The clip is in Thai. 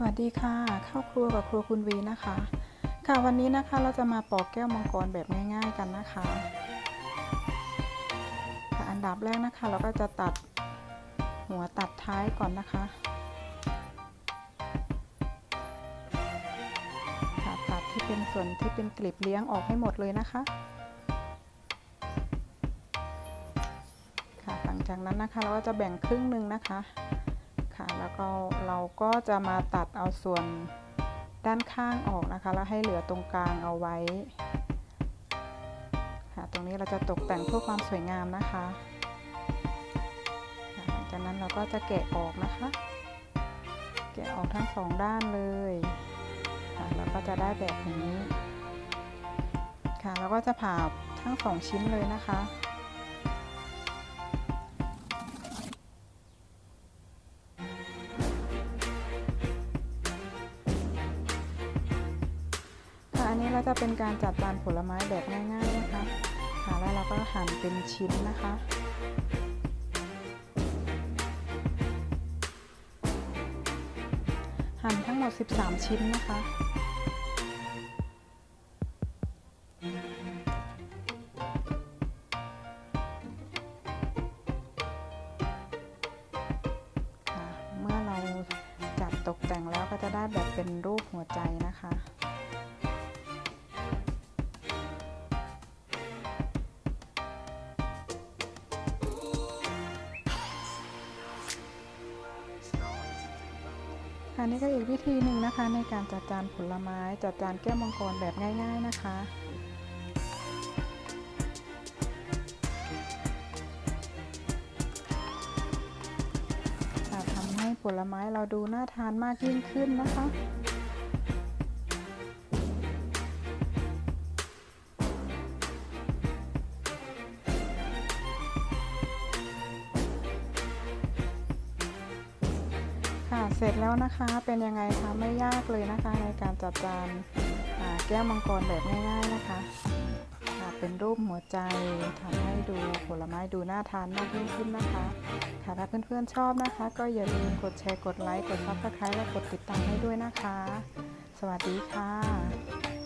สวัสดีค่ะ เข้าครัวกับครัวคุณวีนะคะ ค่ะวันนี้นะคะเราจะมาปอกแก้วมังกรแบบง่ายๆกันนะคะค่ะอันดับแรกนะคะ เราก็จะตัดหัวตัดท้ายก่อนนะคะค่ะตัดที่เป็นส่วนที่เป็นกลีบเลี้ยงออกให้หมดเลยนะคะค่ะหลังจากนั้นนะคะ เราก็จะแบ่งครึ่งหนึ่งนะคะ คะ แล้วก็เราก็จะมาตัดเอาส่วนด้านข้างออกนะคะ แล้วให้เหลือตรงกลางเอาไว้ค่ะตรงนี้เราจะตกแต่งเพื่อความสวยงามนะคะค่ะหลังจากนั้นเราก็จะแกะออกนะคะ แกะออกทั้งสองด้านเลยค่ะแล้วก็จะได้แบบนี้ค่ะ แล้วก็จะผ่าทั้งสองชิ้นเลยนะคะะจะเป็นการจัดจานผลไม้แบบง่าย ๆนะคะค่ะแล้วเราก็หั่นเป็นชิ้นนะคะหั่นทั้งหมด 13 ชิ้นนะคะค่ะเมื่อเราจัดตกแต่งแล้วก็จะได้แบบเป็นรูปหัวใจนะคะ ค่ะนี่ก็อีกวิธีหนึ่งนะคะ ในการจัดจานผลไม้ จัดจานแก้วมังกรแบบง่าย ๆนะคะจะทำให้ผลไม้เราดูน่าทานมากยิ่งขึ้นนะคะ เสร็จแล้วนะคะเป็นยังไงคะไม่ยากเลยนะคะในการจัดจานแก้วมังกรแบบง่ายๆนะคะเป็นรูปหัวใจทำให้ดูผลไม้ดูน่าทานมากยิ่งขึ้นนะคะค่ะถ้าเพื่อนๆชอบนะคะ ก็อย่าลืมกดแชร์กดไลค์กดซับสไครต์และกดติดตามให้ด้วยนะคะ สวัสดีค่ะ